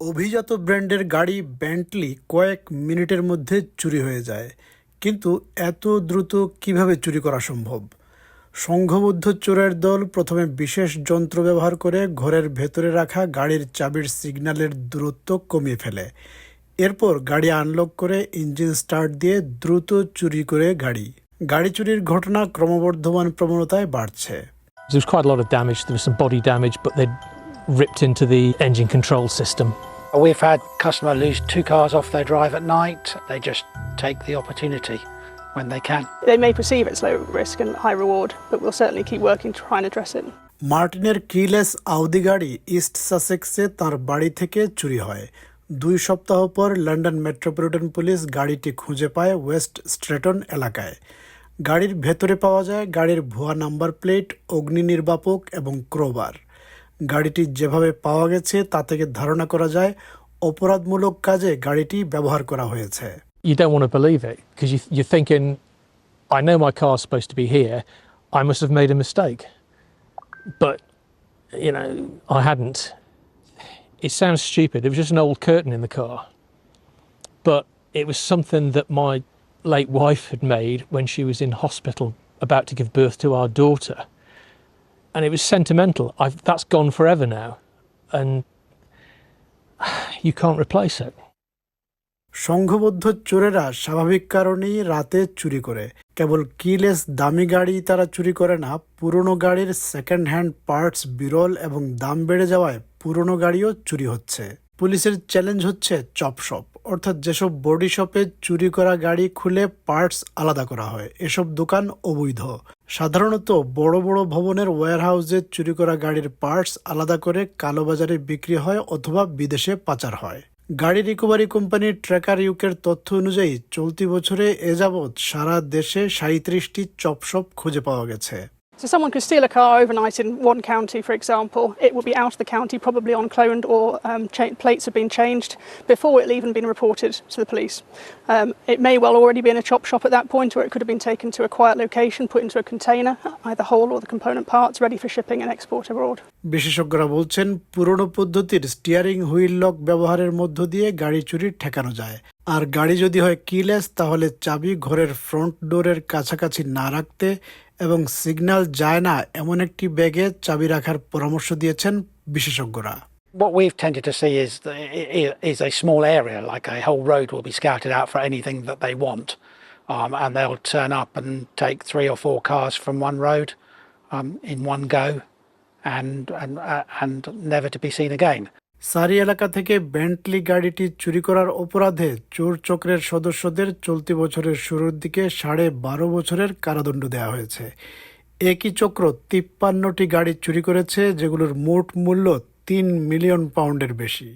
অভিজাত ব্র্যান্ডের গাড়ি ব্যান্টলি কয়েক মিনিটের মধ্যে চুরি হয়ে যায়। কিন্তু এত দ্রুত কীভাবে চুরি করা সম্ভব? সংঘবদ্ধ চোরের দল প্রথমে বিশেষ যন্ত্র ব্যবহার করে ঘরের ভেতরে রাখা গাড়ির চাবির সিগন্যালের দূরত্ব কমিয়ে ফেলে। এরপর গাড়ি আনলক করে ইঞ্জিন স্টার্ট দিয়ে দ্রুত চুরি করে গাড়ি। গাড়ি চুরির ঘটনা ক্রমবর্ধমান প্রবণতায় বাড়ছে। There was quite a lot of damage. There was some body damage, but they'd ripped into the engine control system. We've had customer lose two cars off their drive at night. They just take the opportunity when they can. They may perceive it's low risk and high reward, but we'll certainly keep working to try and address it. মার্টিনের কিলেস Audi গাড়ি East সাসেক্সে তার বাড়ি থেকে চুরি হয় দুই সপ্তাহ পর লন্ডন মেট্রোপলিটন পুলিশ গাড়িটি খুঁজে পায় ওয়েস্ট স্ট্রেটন এলাকায় গাড়ির ভেতরে পাওয়া যায় গাড়ির ভুয়া নাম্বার প্লেট অগ্নি নির্বাপক এবং ক্রোবার গাড়িটি যেভাবে পাওয়া গেছে তা থেকে ধারণা করা যায় অপরাধমূলক কাজে গাড়িটি ব্যবহার করা হয়েছে You don't want to believe it because you, you're thinking, I know my car's supposed to be here. I must have made a mistake. But, you know, I hadn't. It sounds stupid. It was just an old curtain in the car. But it was something that my late wife had made when she was in hospital about to give birth to our daughter. And it was sentimental. I've, that's gone forever now. And you can't replace it. সংঘবদ্ধ চোরেরা স্বাভাবিক কারণেই রাতে চুরি করে কেবল keyless দামি গাড়ি তারা চুরি করে না পুরনো গাড়ির সেকেন্ড হ্যান্ড পার্টস বিরল এবং দাম বেড়ে যাওয়ায় পুরনো গাড়িও চুরি হচ্ছে পুলিশের চ্যালেঞ্জ হচ্ছে চপ শপ অর্থাৎ যেসব বডি শপে চুরি করা গাড়ি খুলে পার্টস আলাদা করা হয়, এসব দোকান অবৈধ। সাধারণত বড় বড় ভবনের ওয়্যারহাউসে চুরি করা গাড়ির পার্টস আলাদা করে কালোবাজারে বিক্রি হয় অথবা বিদেশে পাচার হয়। গাড়ি রিকভারি কোম্পানি ট্র্যাকার ইউকের তথ্য অনুযায়ী, চলতি বছরে এ যাবৎ সারা দেশে সাঁত্রিশটি চপশপ খুঁজে পাওয়া গেছে। So someone could steal a car overnight in one county, for example. It would be out of the county, probably uncloned, or um, plates have been changed before it'll even been reported to the police. Um, it may well already be in a chop shop at that point, or it could have been taken to a quiet location, put into a container, either whole or the component parts, ready for shipping and export abroad. বিশেষজ্ঞরা বলছেন পুরনো পদ্ধতির steering wheel lock ব্যবহারের মধ্য দিয়ে গাড়ি চুরি ঠেকানো যায় আর গাড়ি যদি হয় কিলেস তাহলে চাবি ঘরের ফ্রন্ট ডোরের কাছাকাছি না রাখতে এবং সিগন্যাল যায় না এমন একটি ব্যাগে চাবি রাখার পরামর্শ দিয়েছেন বিশেষজ্ঞরা What we've tended to see is the, i- i- is a small area, like a whole road will be scouted out for anything that they want, um, and they'll turn up and take three or four cars from one road um, in one go, and and uh, and never to be seen again. সারি এলাকা থেকে ব্যান্টলি গাড়িটি চুরি করার অপরাধে চোর চক্রের সদস্যদের চলতি বছরের শুরুর দিকে সাড়ে বারো বছরের কারাদণ্ড দেওয়া হয়েছে। একই চক্র তিপ্পান্নটি গাড়ি চুরি করেছে, যেগুলোর মোট মূল্য তিন মিলিয়ন পাউন্ডের বেশি।